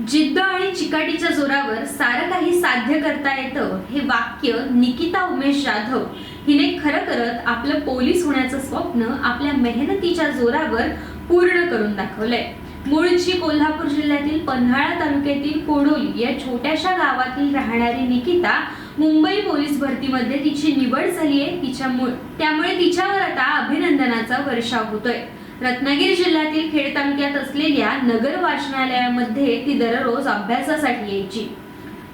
जिद्द आणि चिकाटीच्या जोरावर सारं काही साध्य करता येतं हे वाक्य निकिता उमेश जाधव हिने खरं करत आपलं पोलीस होण्याचं स्वप्न आपल्या मेहनतीच्या जोरावर पूर्ण करून दाखवलंय. मूळची कोल्हापूर जिल्ह्यातील पन्हाळा तालुक्यातील कोडोली या छोट्याशा गावातील राहणारी निकिता मुंबई पोलीस भरतीमध्ये तिची निवड झाली आहे तिच्यामुळे त्यामुळे तिच्यावर आता अभिनंदनाचा वर्षाव होतोय. रत्नागिरी जिल्ह्यातील खेड तालुक्यात असलेल्या नगर वाचनालयामध्ये ती दररोज अभ्यासासाठी यायची.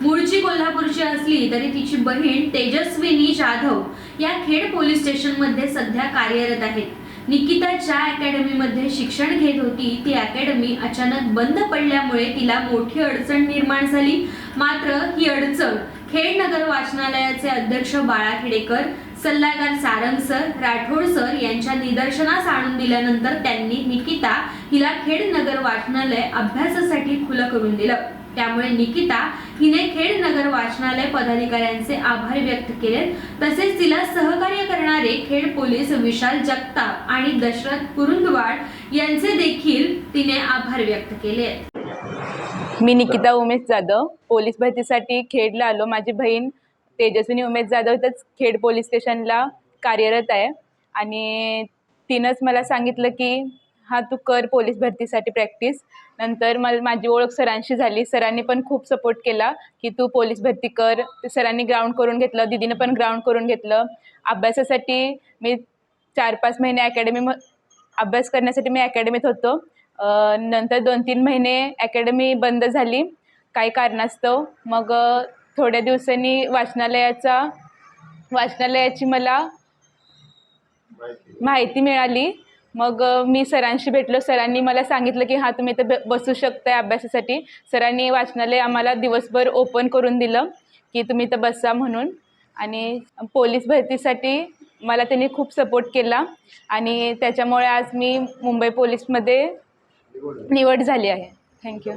मूळची कोल्हापूरची असली तरी तिची बहीण तेजस्विनी जाधव या खेड पोलीस स्टेशनमध्ये सध्या कार्यरत आहेत. निकिता ज्या अकॅडमीमध्ये शिक्षण घेत होती ती अकॅडमी अचानक बंद पडल्यामुळे तिला मोठी अडचण निर्माण झाली. मात्र ही अडचण खेड नगर वाचनालयाचे अध्यक्ष बाळा खेडेकर सल्लागार सारंग सर राठोड सर यांच्या निदर्शनास आणून दिल्यानंतर त्यांनी निकिता हिला खेड नगर वाचनालय अभ्यासासाठी खुलं करून दिलं. त्यामुळे निकिता हिने खेड नगर वाचनालय पदाधिकाऱ्यांचे आभार व्यक्त केले. तसेच तिला सहकार्य करणारे खेड पोलीस विशाल जगताप आणि दशरथ कुरुंदवाड यांचे देखील तिने आभार व्यक्त केले. मी निकिता उमेश जाधव पोलीस भरतीसाठी खेडला आलो. माझी बहीण तेजस्विनी उमेश जाधव इथंच खेड पोलीस स्टेशनला कार्यरत आहे. आणि तिनंच मला सांगितलं की हा तू कर पोलीस भरतीसाठी प्रॅक्टिस. नंतर मला माझी ओळख सरांशी झाली. सरांनी पण खूप सपोर्ट केला की तू पोलीस भरती कर. सरांनी ग्राउंड करून घेतलं. दिदीनं पण ग्राउंड करून घेतलं. अभ्यासासाठी मी चार पाच महिने अकॅडमी अभ्यास करण्यासाठी मी अकॅडमीत होतो. नंतर दोन तीन महिने अकॅडमी बंद झाली. काही कारणास्तव. मग थोड्या दिवसांनी वाचनालयाचा वाचनालयाची मला माहिती मिळाली. मग मी सरांशी भेटलो. सरांनी मला सांगितलं की हा तुम्ही इथं बसू शकताय अभ्यासासाठी. सरांनी वाचनालय आम्हाला दिवसभर ओपन करून दिलं की तुम्ही इथं बसा म्हणून. आणि पोलीस भरतीसाठी मला त्यांनी खूप सपोर्ट केला. आणि त्याच्यामुळे आज मी मुंबई पोलीसमध्ये निवड झाली आहे. थँक्यू